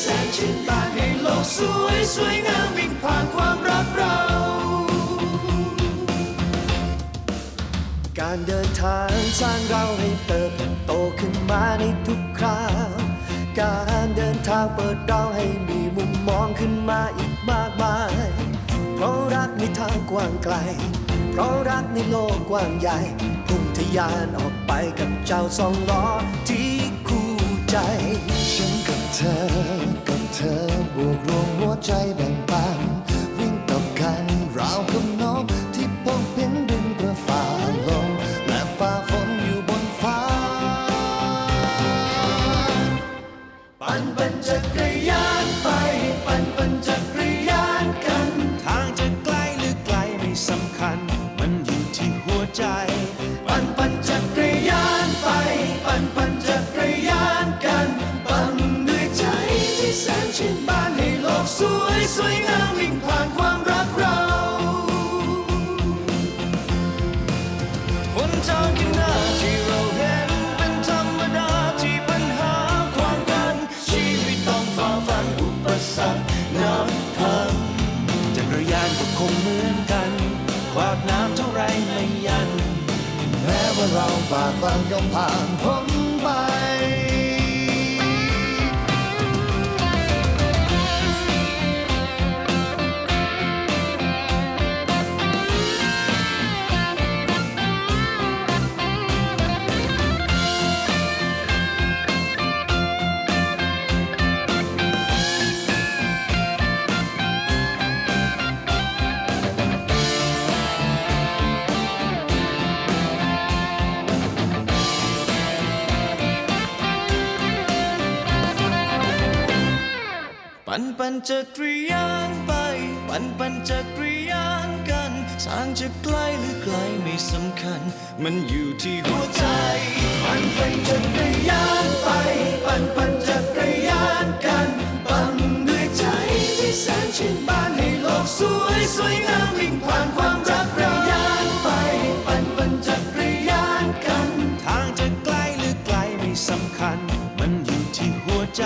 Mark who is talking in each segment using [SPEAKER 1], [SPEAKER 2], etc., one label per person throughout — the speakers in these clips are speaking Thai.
[SPEAKER 1] แสนชื่นบานให้โลกสวยสวยงามวิ่งผ่านความรักเรา
[SPEAKER 2] การเดินทางสร้างเราให้เติบโตขึ้นมาในทุกคราว การเดินทางเปิดเราให้มีมุมมองขึ้นมาอีกมากมาย เพราะรักในทางกว้างไกล เพราะรักในโลกกว้างใหญ่ พุ่งทะยานออกไปกับเจ้าสองล้อที่ ใจ
[SPEAKER 3] ฉันกับเธอ กับเธอบวกรวมหัวใจแบ่งปัง
[SPEAKER 1] สวยงามวิ่งผ่านความรักเราหนทางข้างหน้าที่เราเห็นเป็นธรรมดาที่ปัญหาขวางกัน ชีวิตต้องฝ่าฟันอุปสรรคน้ำพัง
[SPEAKER 4] จักรยานก็คงเหมือนกันขวากน้ำเท่าไรไม่ยัน
[SPEAKER 3] แม้ว่าเราบากบั่นย่อมผ่านพ้น
[SPEAKER 1] ปั่นปั่นจักรยานไป ปั่นปั่นจักรยานกันทางจะไกลหรือไกลไม่สำคัญ มันอยู่ที่หัวใจ
[SPEAKER 2] ปั่นปั่นจักรยานไป ปั่นปั่นจักรยาน
[SPEAKER 4] กันปั่นด้วยใจ
[SPEAKER 2] ที่แสนชื่นบานให้โลกสว
[SPEAKER 1] ยสวยงา
[SPEAKER 4] มวิ
[SPEAKER 1] ่ง
[SPEAKER 4] ผ่านควา
[SPEAKER 1] มรักเร
[SPEAKER 2] ายานไป ปั่นปั่นจักรยานกัน
[SPEAKER 4] ทางจะไกลหรือไกลไม่สำคัญ มันอยู่ที่หัวใจ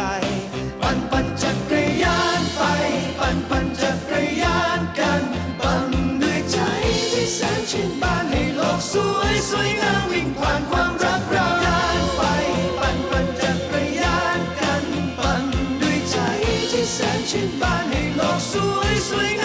[SPEAKER 2] สวยสวยงามวิ่งผ่านความรักเรายานไปปั่นปั่นจักรยานกันปั่นด้วยใจที่แสนชื่นบานให้โลกสวยสวย